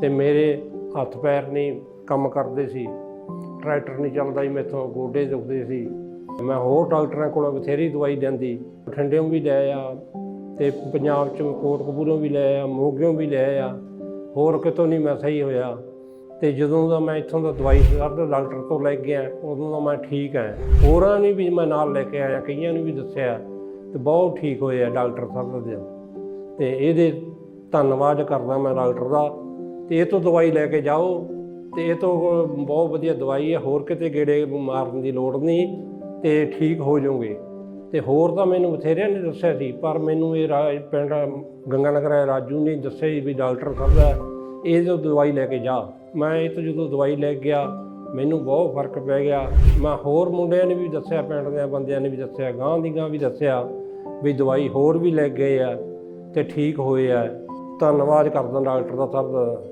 ਤੇ ਮੇਰੇ ਹੱਥ ਪੈਰ ਨਹੀਂ ਕੰਮ ਕਰਦੇ ਸੀ। ਟਰੈਕਟਰ ਨਹੀਂ ਚੱਲਦਾ ਸੀ, ਮੈਥੋਂ ਗੋਡੇ ਦੁਖਦੇ ਸੀ। ਮੈਂ ਹੋਰ ਡਾਕਟਰਾਂ ਕੋਲੋਂ ਬਥੇਰੀ ਦਵਾਈ ਲੈਂਦੀ ਬਠਿੰਡਿਓਂ ਵੀ ਲੈ ਆ ਤੇ ਪੰਜਾਬ ਚ ਕੋਟਕਪੂਰੋਂ ਵੀ ਲੈ ਆ, ਮੋਗਿਓਂ ਵੀ ਲੈ ਆ। ਹੋਰ ਕਿਤੋਂ ਨਹੀਂ ਮੈਂ ਸਹੀ ਹੋਇਆ। ਤੇ ਜਦੋਂ ਦਾ ਮੈਂ ਇੱਥੋਂ ਦਾ ਦਵਾਈ ਸਰਦ ਡਾਕਟਰ ਤੋਂ ਲੈ ਗਿਆ ਉਦੋਂ ਦਾ ਮੈਂ ਠੀਕ ਹਾਂ ਹੋਰਾਂ ਨੇ ਵੀ ਮੈਂ ਨਾਲ ਲੈ ਕੇ ਆਇਆ, ਕਈਆਂ ਨੂੰ ਵੀ ਦੱਸਿਆ। ਤੇ ਬਹੁਤ ਠੀਕ ਹੋਏ ਆ ਡਾਕਟਰ ਸਾਹਿਬ ਦੇ। ਤੇ ਇਹਦੇ ਧੰਨਵਾਦ ਕਰਦਾ ਮੈਂ ਡਾਕਟਰ ਦਾ। ਤੇ ਇਹ ਤੋਂ ਦਵਾਈ ਲੈ ਕੇ ਜਾਓ ਤੇ ਇਹ ਤੋਂ ਬਹੁਤ ਵਧੀਆ ਦਵਾਈ ਹੈ, ਹੋਰ ਕਿਤੇ ਗੇੜੇ ਮਾਰਨ ਦੀ ਲੋੜ ਨਹੀਂ ਤੇ ਠੀਕ ਹੋ ਜਾਓਗੇ। ਤੇ ਹੋਰ ਤਾਂ ਮੈਨੂੰ ਬਥੇਰਿਆਂ ਨੇ ਦੱਸਿਆ ਸੀ, ਪਰ ਮੈਨੂੰ ਇਹ ਰਾ- ਪਿੰਡ ਗੰਗਾ ਨਗਰ ਰਾਜੂ ਨੇ ਦੱਸਿਆ ਸੀ ਵੀ ਡਾਕਟਰ ਸਾਹਿਬ ਇਹ ਜੋ ਦਵਾਈ ਲੈ ਕੇ ਜਾ। ਮੈਂ ਇਹ ਤੋਂ ਜਦੋਂ ਦਵਾਈ ਲੈ ਗਿਆ, ਮੈਨੂੰ ਬਹੁਤ ਫ਼ਰਕ ਪੈ ਗਿਆ। ਮੈਂ ਹੋਰ ਮੁੰਡਿਆਂ ਨੇ ਵੀ ਦੱਸਿਆ, ਪਿੰਡ ਦੇ ਬੰਦਿਆਂ ਨੇ ਵੀ ਦੱਸਿਆ ਗਾਂ ਦੀ ਗਾਂ ਵੀ ਦੱਸਿਆ ਵੀ ਦਵਾਈ ਹੋਰ ਵੀ ਲੈ ਗਏ ਆ ਤੇ ਠੀਕ ਹੋਏ ਆ। ਧੰਨਵਾਦ ਕਰਦਾ ਡਾਕਟਰ ਦਾ ਸਭ ਦਾ।